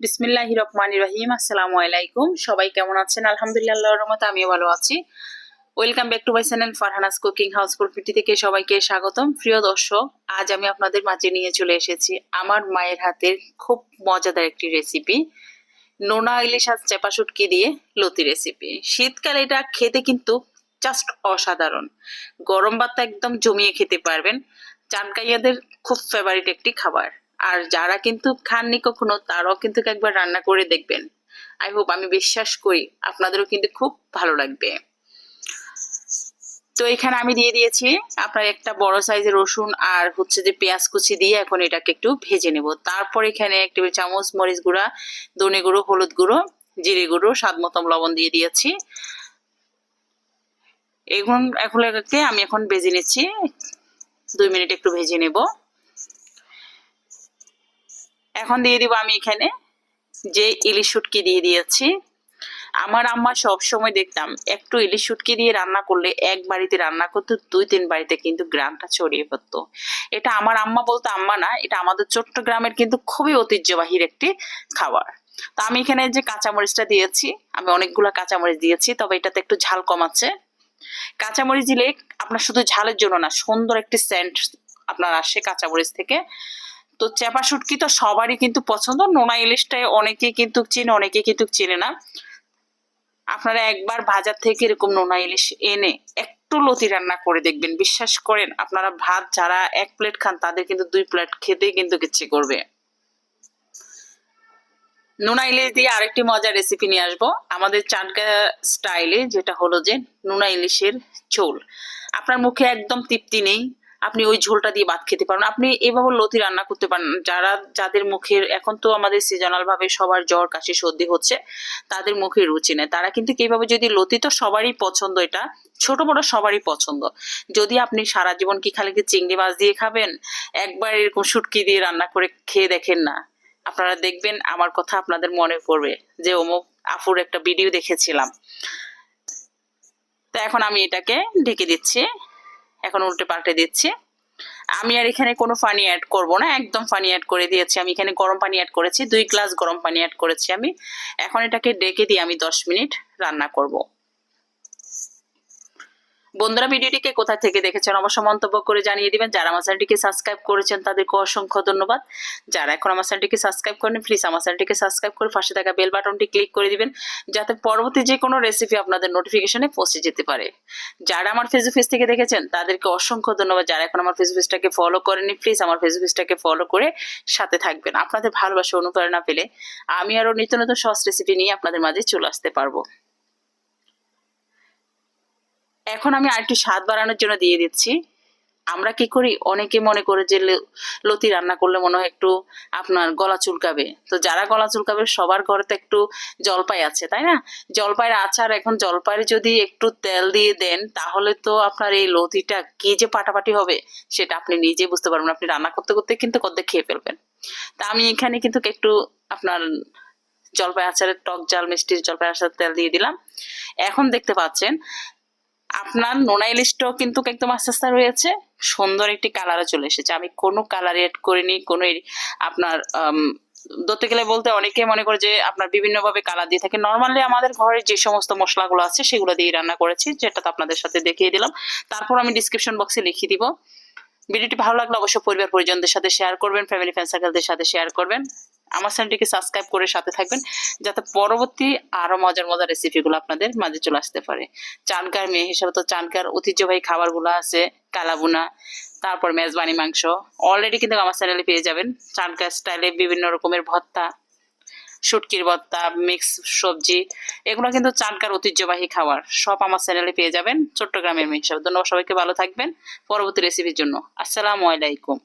বিসমিল্লাহ রহমান রহিম, আসসালামু আলাইকুম। সবাই কেমন আছেন? আলহামদুলিল্লাহ, রহমতে আমিও ভালো আছি। Welcome back to my channel Farhana's cooking house প্রকৃতি থেকে সবাইকে স্বাগতম। প্রিয় দর্শক, আজ আমি আপনাদের মাঝে নিয়ে চলে এসেছি আমার মায়ের হাতের খুব মজাদার একটি রেসিপি নোনা ইলিশ আর চেপা শুটকি দিয়ে লতি রেসিপি শীতকালে এটা খেতে কিন্তু জাস্ট অসাধারণ। গরম ভাত একদম জমিয়ে খেতে পারবেন। চানকাইয়াদের খুব ফেভারিট একটি খাবার। আর যারা কিন্তু খাননি কখনো, তারাও কিন্তু একবার রান্না করে দেখবেন। আই হোপ আমি বিশ্বাস করি, আপনাদেরও কিন্তু খুব ভালো লাগবে। তো এখানে আমি দিয়ে দিয়েছি আপনার একটা বড় সাইজের রসুন আর হচ্ছে যে পেঁয়াজ কুচি দিয়ে এখন এটাকে একটু ভেজে নেব। তারপর এখানে এক টেবিল চামচ মরিচ গুঁড়া, ধনে গুঁড়ো, হলুদ গুঁড়ো, জিরে গুঁড়ো, স্বাদ মতন লবণ দিয়ে দিয়েছি। এখন এখন আমি এখন ভেজে নিচ্ছি। দুই মিনিট একটু ভেজে নেব। এখন দিয়ে দিব আমি এখানে যে ইলিশ শুটকি দিয়ে দিয়েছি। আমার আম্মা সব সময় দেখতাম একটু ইলিশ শুটকি দিয়ে রান্না করলে এক বাড়িতে রান্না করতো, দুই তিন বাড়িতে কিন্তু গ্রামটা ছড়িয়ে পড়তো। এটা আমার আম্মা বলতো, আম্মা না, এটা আমাদের চট্টগ্রামের কিন্তু খুবই ঐতিহ্যবাহীর একটি খাবার। তো আমি এখানে যে কাঁচামরিচটা দিয়েছি, আমি অনেকগুলো কাঁচামরিচ দিয়েছি, তবে এটাতে একটু ঝাল কম আছে। কাঁচামরিচ দিলে আপনার শুধু ঝালের জন্য না, সুন্দর একটি সেন্ট আপনার আসে কাঁচামরিচ থেকে। তো চেপা শুটকি তো সবারই কিন্তু পছন্দ। নোনা ইলিশটাই অনেকে কিন্তু চেনে, অনেকে কিন্তু চেনে না। আপনারা একবার বাজার থেকে এরকম নোনা ইলিশ এনে একটু লতি রান্না করে দেখবেন। বিশ্বাস করেন, আপনারা ভাত যারা এক প্লেট খান, তাদের কিন্তু দুই প্লেট খেতেই কিন্তু ইচ্ছে করবে। নোনা ইলিশ দিয়ে আরেকটি মজার রেসিপি নিয়ে আসব। আমাদের চানকা স্টাইলে যেটা হলো যে নোনা ইলিশের ঝোল। আপনার মুখে একদম তৃপ্তি নেই আপনি ওই ঝোলটা দিয়ে ভাত খেতে পারেন। আপনি এভাবে লতি রান্না করতে পারেন। যারা, যাদের মুখের, এখন তো আমাদের সিজনাল ভাবে সবার জ্বর, কাশি, সর্দি হচ্ছে, তাদের মুখে রুচি নেই। তারা কিন্তু কীভাবে যদি লতি, তো সবারই পছন্দ এটা। ছোট বড় সবারই পছন্দ। যদি আপনি সারা জীবন কি খালি কি চিংড়ি মাছ দিয়ে খাবেন? একবার এরকম শুটকি দিয়ে রান্না করে খেয়ে দেখেন না। আপনারা দেখবেন আমার কথা আপনাদের মনে পড়বে যে, অমুক আফুর একটা ভিডিও দেখেছিলাম। তো এখন আমি এটাকে ঢেকে দিচ্ছি। এখন উল্টে পাল্টে দিচ্ছি। আমি আর এখানে কোনো পানি অ্যাড করব না, একদম পানি অ্যাড করে দিয়েছি। আমি এখানে গরম পানি অ্যাড করেছি, দুই গ্লাস গরম পানি অ্যাড করেছি আমি। এখন এটাকে ডেকে দিয়ে আমি দশ মিনিট রান্না করব। বন্ধুরা ভিডিওটিকে কোথা থেকে দেখেছেন অবশ্য মন্তব্য করে জানিয়ে দিবেন। যারা আমার চ্যানেলটিকে সাবস্ক্রাইব করেছেন, তাদেরকে অসংখ্য ধন্যবাদ। যারা এখন আমার চ্যানেলটিকে সাবস্ক্রাইব করেন প্লিজ আমার চ্যানেলটিকে সাবস্ক্রাইব করে পাশে থাকা বেল বাটনটি ক্লিক করে দিবেন, যাতে পরবর্তী যে কোনো রেসিপি আপনাদের নোটিফিকেশনে পৌঁছে যেতে পারে। যারা আমার ফেসবুক পেজ থেকে দেখেছেন, তাদেরকে অসংখ্য ধন্যবাদ। যারা এখন আমার ফেসবুক পেজটাকে ফলো করেনি প্লিজ আমার ফেসবুক পেজটাকে ফলো করে সাথে থাকবেন। আপনাদের ভালোবাসা অনুপ্রেরণা পেলে আমি আরও নিত্য নতুন সস রেসিপি নিয়ে আপনাদের মাঝে চলে আসতে পারব। এখন আমি আরেকটু স্বাদ বাড়ানোর জন্য দিয়ে দিচ্ছি। আমরা কি করি? অনেকে মনে করে যে লতি রান্না করলে মনে হয় একটু আপনার গলা চুলকাবে। তো যারা গলা চুলকাবে, সবার ঘরে তো একটু জলপাই আছে, তাই না? জলপাইয়ের আচার এখন জলপাইয়ের যদি একটু তেল দিয়ে দেন, তাহলে তো আপনার এই লতিটা কি যে পাটাপাটি হবে, সেটা আপনি নিজে বুঝতে পারবেন আপনি রান্না করতে করতে কিন্তু কদ্দে খেয়ে ফেলবেন। তা আমি এখানে কিন্তু একটু আপনার জলপাই আচারের টক জাল, মিষ্টির জলপাই আচার তেল দিয়ে দিলাম। এখন দেখতে পাচ্ছেন আপনার নোনা ইলিশটাও কিন্তু একদম আস্তে আস্তে রয়েছে। সুন্দর একটি কালারও চলে এসেছে। আমি কোনো কালার এড করিনি, কোনো আপনার ধরতে গেলে বলতে অনেকে মনে করে যে আপনার বিভিন্নভাবে কালার দিয়ে থাকে। নর্মালি আমাদের ঘরে যে সমস্ত মশলাগুলো আছে, সেগুলো দিয়ে রান্না করেছি, যেটা তো আপনাদের সাথে দেখিয়ে দিলাম। তারপর আমি ডিসক্রিপশন বক্সে লিখিয়ে দিব। ভিডিওটি ভালো লাগলে অবশ্যই পরিবার পরিজনদের সাথে শেয়ার করবেন ফ্যামিলি ফ্রেন্ড সার্কেলদের সাথে শেয়ার করবেন। আমার চ্যানেলটিকে সাবস্ক্রাইব করে সাথে থাকবেন, যাতে পরবর্তী আরও মজার মজার রেসিপিগুলো আপনাদের মাঝে চলে আসতে পারে। চানকার মেয়ে হিসাবে তো চানকার ঐতিহ্যবাহী খাবারগুলো আছে কালাবুনা তারপর মেজবানি মাংস। অলরেডি কিন্তু আমার চ্যানেলে পেয়ে যাবেন। চানকার স্টাইলে বিভিন্ন রকমের ভর্তা, শুটকির ভর্তা মিক্স সবজি, এগুলো কিন্তু চানকার ঐতিহ্যবাহী খাবার। সব আমার চ্যানেলে পেয়ে যাবেন। চট্টগ্রামের মেয়ে হিসাবে। ধন্যবাদ সবাইকে, ভালো থাকবেন। পরবর্তী রেসিপির জন্য। আসসালামু আলাইকুম।